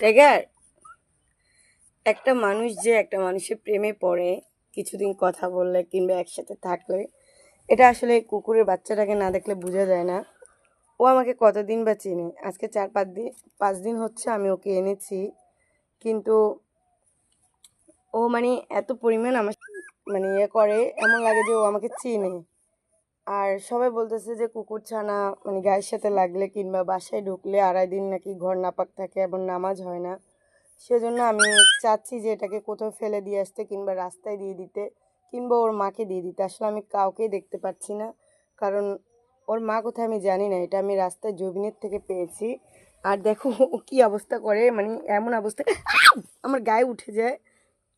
Tiger একটা মানুষ যে একটা মানুষের প্রেমে পড়ে, কিছুদিন কথা বললে কিংবা একসাথে থাকলে, এটা আসলে কুকুরের বাচ্চাটাকে না দেখলে বোঝা যায় না। ও আমাকে কতদিন বা চেনে? আজকে চার, পাঁচ দিন পাঁচ দিন হচ্ছে আমি ওকে এনেছি, কিন্তু ও মানে এত পরিমাণ আমার মানে ইয়ে করে, এমন লাগে যে ও আমাকে চেনে। আর সবাই বলতেছে যে কুকুর ছানা মানে গায়ের সাথে লাগলে কিংবা বাসায় ঢুকলে আড়াই দিন নাকি ঘর নাপাক থাকে এবং নামাজ হয় না। সেজন্য আমি চাচ্ছি যে এটাকে কোথাও ফেলে দিয়ে আসতে কিংবা রাস্তায় দিয়ে দিতে, কিংবা ওর মাকে দিয়ে দিতে। আসলে আমি কাউকেই দেখতে পাচ্ছি না, কারণ ওর মা কোথায় আমি জানি না, এটা আমি রাস্তায় জবিনের থেকে পেয়েছি। আর দেখো কী অবস্থা করে মানে এমন অবস্থা, আমার গায়ে উঠে যায়।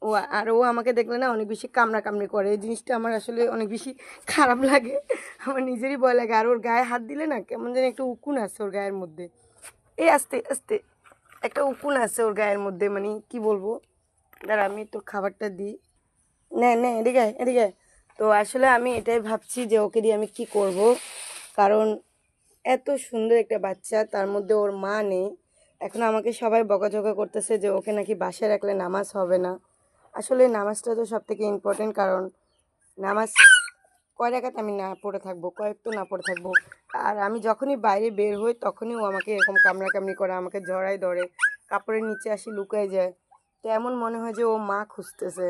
ও আর ও আমাকে দেখলে না অনেক বেশি কামড়া কামড়ি করে। এই জিনিসটা আমার আসলে অনেক বেশি খারাপ লাগে। আমার নিজেরই ভয় লাগে। আর ওর গায়ে হাত দিলে না কেমন যেন একটা উকুন আছে ওর গায়ের মধ্যে। এই আস্তে আস্তে, একটা উকুন আছে ওর গায়ের মধ্যে মানে কি বলব? দাঁড়া, আমি তোর খাবারটা দিই। না না, এদিকে এদিকে। তো আসলে আমি এটাই ভাবছি যে ওকে দিয়ে আমি কি করব? কারণ এত সুন্দর একটা বাচ্চা, তার মধ্যে ওর মা নেই। এখন আমাকে সবাই বকাঝকা করতেছে যে ওকে নাকি বাসায় রাখলে নামাজ হবে না। আসলে নামাজটা তো সব থেকে ইম্পর্টেন্ট কারণ নামাজ কয় রাখাত আমি না পড়ে থাকব, কয়েক তো না পড়ে থাকব। আর আমি যখনই বাইরে বের হই তখনই ও আমাকে এরকম কামড়াকামড়ি করে, আমাকে জড়াই ধরে, কাপড়ের নিচে আসি লুকায় যায়। তো এমন মনে হয় যে ও মা খুঁজতেছে।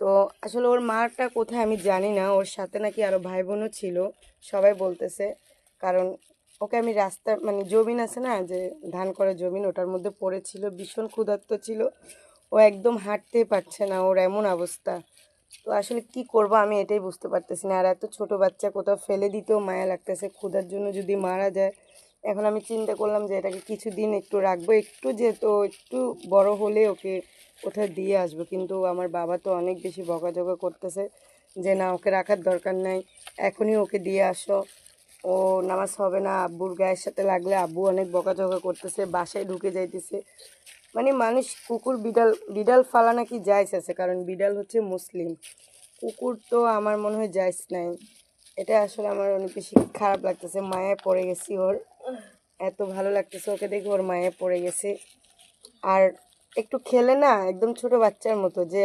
তো আসলে ওর মারটা কোথায় আমি জানি না, ওর সাথে নাকি আরও ভাই বোনও ছিল, সবাই বলতেছে। কারণ ওকে আমি রাস্তা মানে জমিন আছে না, যে ধান করে জমিন, ওটার মধ্যে পড়েছিল, ভীষণ ক্ষুধার্ত ছিল। ও একদম হাঁটতেই পারছে না, ওর এমন অবস্থা। তো আসলে কি করব আমি এটাই বুঝতে পারতেছি না। আর এত ছোট বাচ্চা কোথাও ফেলে দিতেও মায়া লাগতেছে, ক্ষুধার জন্য যদি মারা যায়। এখন আমি চিন্তা করলাম যে এটাকে কিছুদিন একটু রাখব, একটু যেহেতু, একটু বড় হলে ওকে কোথায় দিয়ে আসব। কিন্তু আমার বাবা তো অনেক বেশি বকাঝকা করতেছে যে না, ওকে রাখার দরকার নাই, এখনই ওকে দিয়ে আসো। ও নামাজ হবে না, আব্বুর গায়ের সাথে লাগলে আব্বু অনেক বকাঝকা করতেছে, বাসায় ঢুকে যাইতেছে। মানে মানুষ কুকুর, বিড়াল বিড়াল ফালা নাকি জায়জ আছে, কারণ বিড়াল হচ্ছে মুসলিম। কুকুর তো আমার মনে হয় জায়জ নাই। এটা আসলে আমার অনেক বেশি খারাপ লাগতেছে, মায়ায় পড়ে গেছি ওর। এত ভালো লাগতেছে, ওকে দেখে ওর মায়ায় পড়ে গেছে। আর একটু খেলে না, একদম ছোট বাচ্চার মতো, যে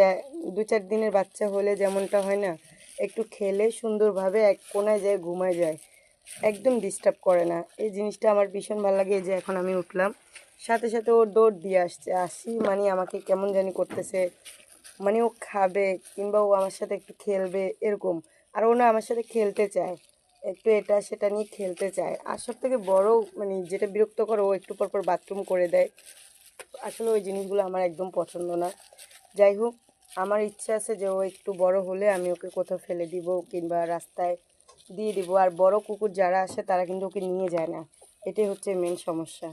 দু চার দিনের বাচ্চা হলে যেমনটা হয় না, একটু খেলে সুন্দরভাবে এক কোনায় যায়, ঘুমায় যায়। একদম ডিস্টার্ব করে না। এই জিনিসটা আমার ভীষণ ভালো লাগে যে এখন আমি উঠলাম। সাথে সাথে ও দৌড় দিয়ে আসছে। আসি মানে আমাকে কেমন জানি করতেছে। মানে ও খাবে, কিংবা ও আমার সাথে একটু খেলবে, এরকম। আর ও না আমার সাথে খেলতে চায়। একটু এটা সেটা নিয়ে খেলতে চায়। আর সব থেকে বড় মানে যেটা বিরক্ত করে ও একটু পর পর বাথরুম করে দেয়। আসলে ওই জিনিসগুলো আমার একদম পছন্দ না। যাই হোক, আমার ইচ্ছা আছে যে ও একটু বড় হলে আমি ওকে কোথাও ফেলে দিব, কিংবা রাস্তায় দিয়ে দিব। আর বড় কুকুর যারা আসে, তারা কিন্তু ওকে নিয়ে যায় না। এটাই হচ্ছে মেন সমস্যা।